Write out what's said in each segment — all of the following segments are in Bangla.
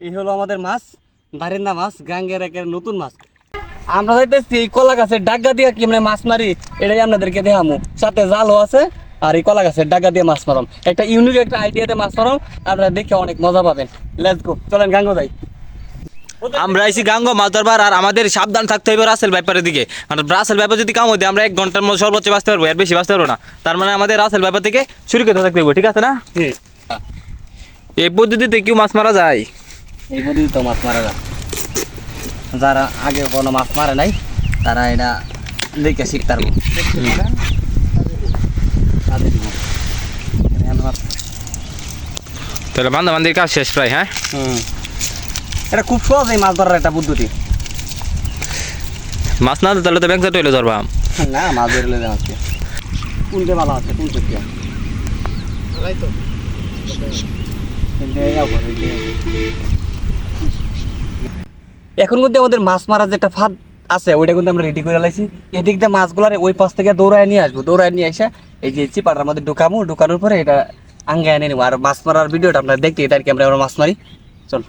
এই হলো আমাদের মাছ দারিন্দা মাছ গাঙ্গের একের নতুন মাছ। আমরা যাইতেছি এই কলা গাছের ডাগা দিয়ে কেমনে মাছ মারি, এটাই আপনাদেরকে দেখামু। সাথে জালও আছে আর এই কলা গাছের ডাগা দিয়ে মাছ মারাম। একটা ইউনিক একটা আইডিয়াতে মাছ মারাম, আপনারা দেখে অনেক মজা পাবেন। লেটস গো চলেন গাঙ্গো যাই। আমরা আইছি গাঙ্গ মাছ ধরবার আর আমাদের সাবধান থাকতে হবে রাসেল ব্যাপারের দিকে। মানে রাসেল ব্যাপার যদি কাম হইতে আমরা এক ঘণ্টার মধ্যে সর্বোচ্চ বাঁচতে পারব এর বেশি বাঁচতে পারব না। তার মানে আমাদের রাসেল ব্যাপার থেকে শুরু করতে থাকতে হবে ঠিক আছে না? এই পদ্ধতিতে কেউ মাছ মারা যায়? এই পদ্ধতি তো মাছ মারা যায়। যারা আগে কোনো মাছ মারে নাই তারা এটা দেখে শিখতে পারব। তাহলে বান্ধব বান্ধবের কাজ শেষ প্রায় হ্যাঁ? হুম। এটা খুব সহজ এই মাছ ধরার একটা পদ্ধতি। মাছ না তাহলে তো ব্যাংক হইলে ধরবাম না মাছ ধরলে দেন আজকে কোনটা ভালো আছে কোনটা কি? এখন কিন্তু আমাদের মাছ মারার যে একটা ফাঁদ আছে ওইটা কিন্তু আমরা রেডি করে লাইছি। এদিক দিয়ে মাছগুলার ওই পাশ থেকে দৌড়ায় নিয়ে আসব দৌড়ায় নিয়ে এসে এই যে চিপাটার মধ্যে ঢুকামো ঢুকানোর পরে এটা আঙ্গে এনে নেব। আর মাছ মারার ভিডিওটা আপনারা দেখতে এটা আর কি আমরা মাছ মারি। চল।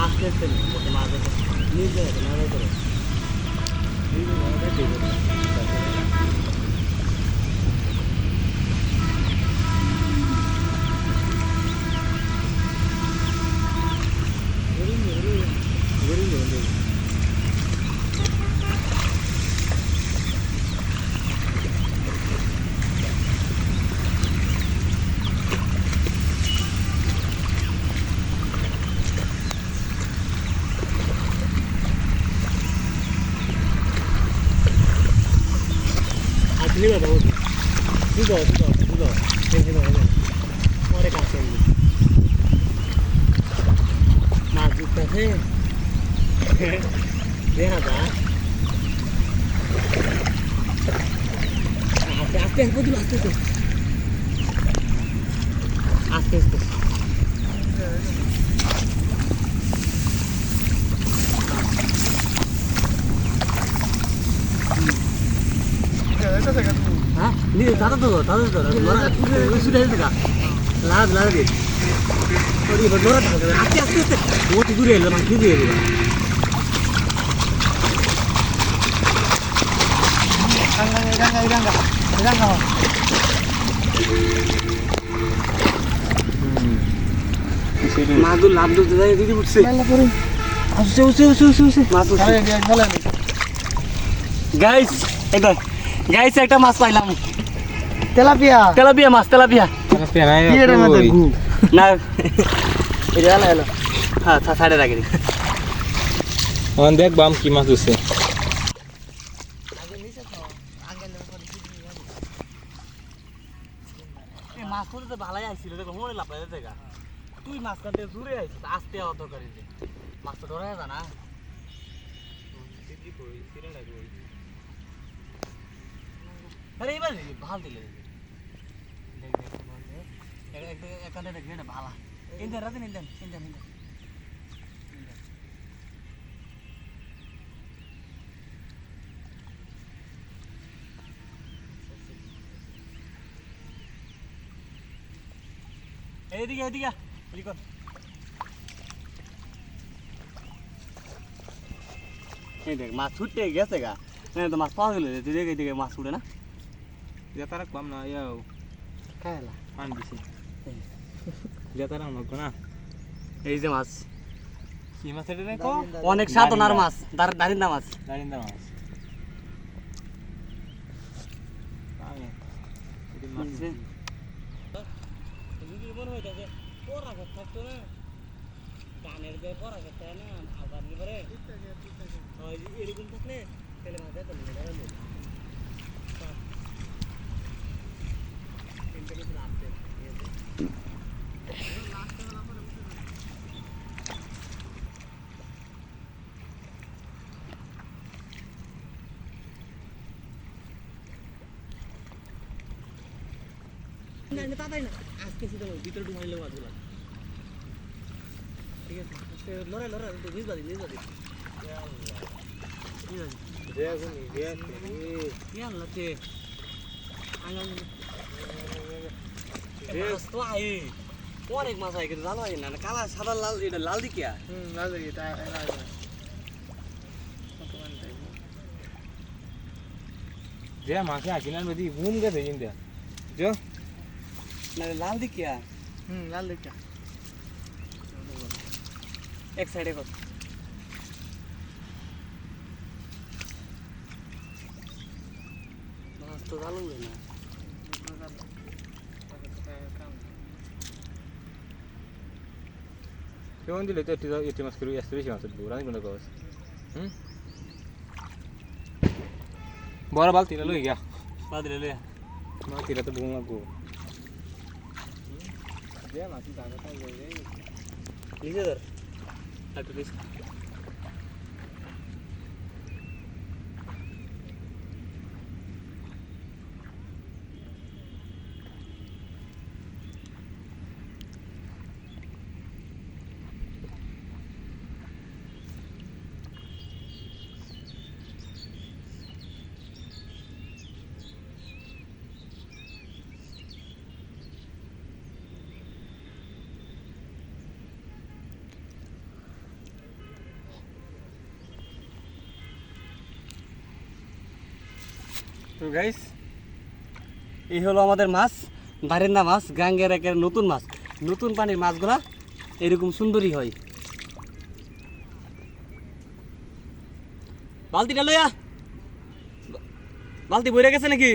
আস্তে নিজে নিজে করে আপনি বাবা দুধ দুধ দুধ টেনশন হবে না পরে কাজ করবি মাছ দিতেছে দেখা যা আস্তে আস্তে আস্তে দিল আস্তে আস্তে হ্যাঁ নিয়ে দাদা তো দাদা তো লড়া শুনে হেলতে গা লাদ লাদ দে ওই বড় লড়া থাকে আস্তে আস্তে ও তো দূরে এলো মানে দূরে এলো? গাঙ্গা গাঙ্গা গাঙ্গা গাঙ্গা মাদুর লাভ দিতে যায় দিদি উঠছে। আসছে উঠছে উঠছে উঠছে উঠছে। মাছ উঠছে। গাইস এটা গাইস একটা মাছ পাইলাম। তেলাপিয়া। তেলাপিয়া মাছ তেলাপিয়া। কি এর মধ্যে গু? না। এটা হলো হলো হ্যাঁ সাইডে রাখি দেখ বাম কি মাছ হচ্ছে এই মাছ ধরতে তো ভালোই আইছিল দেখো মনে লাভ দেখা তুই মাছ কাটতে দূরে আইছিস আস্তে আওয়া দরকার মাছ তো ধরা যায় না। আরে এবার ভালো দিলে এখানে দেখ এটা ভালা। এইদিকে এইদিকে এদিকে এই দেখ, মাছ ছুটতে গেছে গা। না তো মাছ পাওয়া গেল তুই দেখ মাছ উঠে না। জেতারা কম না ইয়াও খাইলা পান দিছি জেতারা নক না এই যে মাছ কি মাছ এটা কো অনেক সাধনার মাছ দার দারিন্দা মাছ দাঁড়িয়ে মাছ গানের যে পড়া করতে না আবার পরে এরকম থাকলে তাহলে মাছ যেত না না না তাড়াতাড়ি না আজকে ভিতরে ঢুকাই লেবো মাছগুলা ঠিক আছে লড়াই লড়াই নিজ বাদি নিজ বাদি মাছ অনেক মাছ আই কিন্তু জানো না কালা সাদা লাল এটা লাল দিকিয়া যে। মাকে আকিনার মধ্যে ঘুম গেছে কিন্তু যো না লাল দিকিয়া? হুম লাল দেখা এক সাইডে কর। মাছ তো না। কেমন দিলে তো একটু মাছ করে আসতে বেশি মাছ উঠবো রানি কোনো কাজ হুম? বড় বালতিটা লই গিয়া। বাদরে লে বালতিটা তো ঘুম লাগবো। নিজে ধর একটু দিস গাইস এই হলো আমাদের মাছ, বারিন্দা মাছ, গাঙ্গের একের নতুন মাছ। নতুন পানির মাছগুলা এরকম সুন্দরই হয়। বালতিটা লইয়া। বালতি বইরে গেছে নাকি?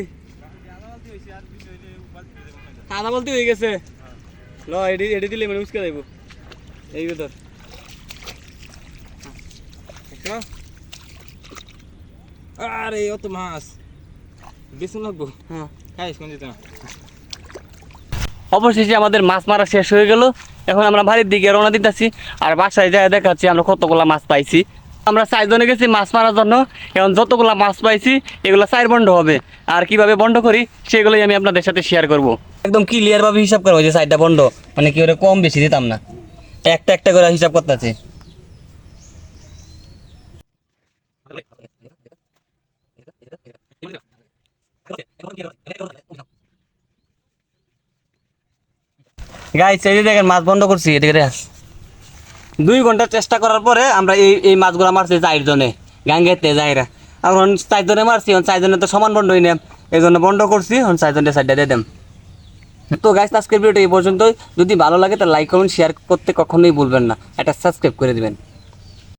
আধা বালতি হয়ে গেছে। ল, এডি এডি দিলে মানে উস্কে যাইব। এই ভিতর আরে, অত মাছ। লাগবো? হ্যাঁ। খাইস কোন যেত না অবশেষে আমাদের মাছ মারা শেষ হয়ে গেল। এখন আমরা বাড়ির দিকে রওনা দিতেছি আর বাসায় যায় দেখাচ্ছি আমরা কতগুলা মাছ পাইছি। আমরা চারজনে গেছি মাছ মারার জন্য। এখন যতগুলা মাছ পাইছি এগুলো চার বন্ড হবে। আর কীভাবে বন্ড করি সেগুলোই আমি আপনাদের সাথে শেয়ার করব। একদম ক্লিয়ার ভাবে হিসাব করব যে চারটা বন্ড মানে কি ওরা কম বেশি দিতাম না। একটা একটা করে হিসাব করতেছি। গাইস এই দেখেন, মাছ বন্ধ করছি, এদিকে। দুই ঘণ্টা চেষ্টা করার পরে আমরা এই এই মাছগুলো মারছি চারজনে, গাঙ্গেতে যাইরা। এখন চারজনে মারছি, এখন চারজনে তো সমান বন্ধ হইনি এই জন্য বন্ধ করছি, এখন চারজনে সাইডটা দিয়ে দেম। তো গাইস আজকের ভিডিওটা এই পর্যন্তই। যদি ভালো লাগে তাহলে লাইক কমেন্ট শেয়ার করতে কখনোই ভুলবেন না। এটা সাবস্ক্রাইব করে দিবেন।